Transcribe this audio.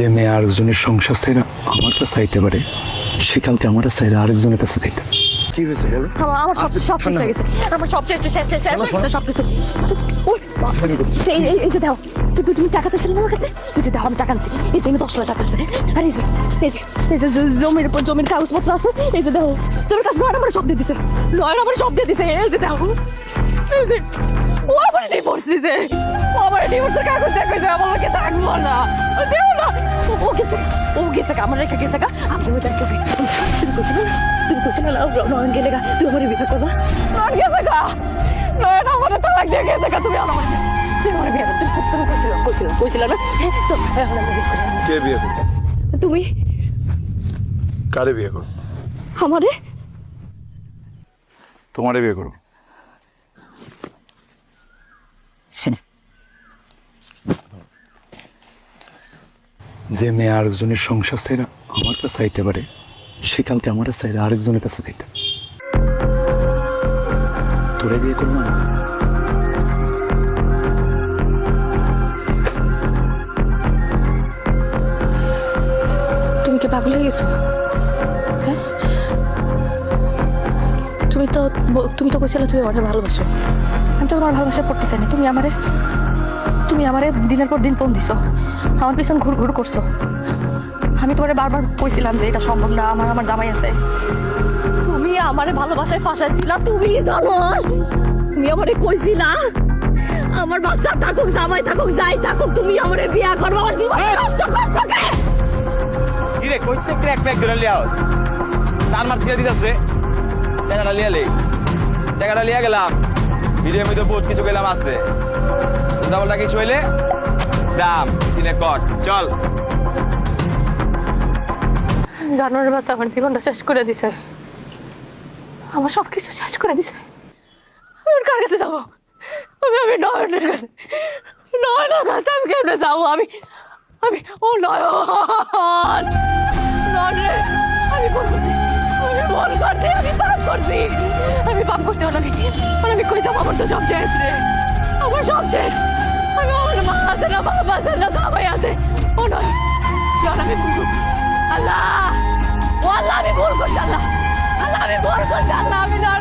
যে মেয়ে আরেকজনের সংসার চাইরা আমার কাছে চাইতে পারে সে কালকে আমার চাইলে আরেকজনের কাছে চাইতে পারে। কি হয়েছে বলো? আমার সব সব শেষ হয়ে গেছে। আমার সব শেষ শেষ শেষ শেষ সব কিছু ওই এই এই- যে দাও তুমি তুমি টাকা চাইছিলে না আমার কাছে? এই যে দাও আমি টাকা আনছি। এই যে আমি দশ লাখ টাকা আছে আর এই যে এই যে এই যে জমির উপর জমির কাগজপত্র আছে এই যে দাও। তোমার কাছে লয়ের আমার সব দিয়ে দিছে। লয়ের আমার সব দিয়ে দিছে এই যে দাও। এই যে ও আমার ডিভোর্স দিছে। ও আমার ডিভোর্সের কাগজ দেখে যে আমার লোকে থাকব না। ও দেও না। ও- গেছে ও গেছে আমার রেখে গেছে গা। আমি ওই তাকে তুমি কইছিলে না তুমি কইছিলে না নয়ন গেলে গা তুমি আমার বিয়ে করবা? নয়ন গেছে গা। নয়ন আমার তালাক দিয়ে গেছে গা তুমি আমার তুমি আমার বিয়ে করতে তুমি কইছিলে কইছিলে কইছিলে না? হ্যাঁ চল এখন আমরা বিয়ে করি কে বিয়ে করবে? তুমি? কারে বিয়ে করব? আমারে? তোমারে বিয়ে করব। যে মেয়ে আরেকজনের সংসার চাইরা আমার কাছে চাইতে পারে, সে কালকে আমার চাইলে আরেকজনের কাছে চাইতে তোরে বিয়ে করব না। তুমি কি পাগল হয়ে গেছো? হ্যাঁ? তুমি তো তুমি তো কইছিলে তুমি আমারে ভালোবাসো। আমি তো তোমার ভালোবাসা পড়তে চাই না তুমি আমারে তুমি আমারে দিনের পর দিন ফোন দিছো। আমার পিছন ঘুর ঘুর করছ। আমি তোমারে বারবার কইছিলাম যে এটা সম্ভব না আমার আমার জামাই আছে। তুমি আমারে ভালোবাসায় ফাঁসাইছিলা তুমি জানো? তুমি আমারে কইছিলা আমার বাচ্চা থাকুক জামাই থাকুক যাই থাকুক তুমি আমারে বিয়া করব আমার জীবন নষ্ট করছ কে কিরে কইতে ক্র্যাক ব্যাক ধরে লিয়াও তার মার ছেড়ে দিতেছে। টাকাটা লিয়ে লে। টাকাটা লিয়ে গেলাম। ভিডিওর মধ্যে বহুত কিছু গেলাম আছে। উল্টাপাল্টা কিছু হইলে দাম তিনে কট। চল। জানোয়ারের বাচ্চা আমার জীবনটা শেষ করে দিছে। আমার সব কিছু শেষ করে দিছে। আমি কার কাছে যাব? আমি আমি নয়নের কাছে। নয়নের কাছে আমি কেমনে যাব? আমি আমি, ও নয়ন। নয়নে আমি ভুল করছি। আমি ভুল করছি, আমি পাপ করছি। আমি পাপ হলো আমি আমি কই যাব? আমার তো সব শেষ আমার সব শেষ। আমি আমার মা আছে না আছে না সবাই আছে। ও নয়। আমি ভুল করছি। আল্লাহ! ও আল্লাহ, আমি ভুল করছি, আল্লাহ। আল্লাহ, আমি ভুল করছি, আল্লাহ, আমি নয়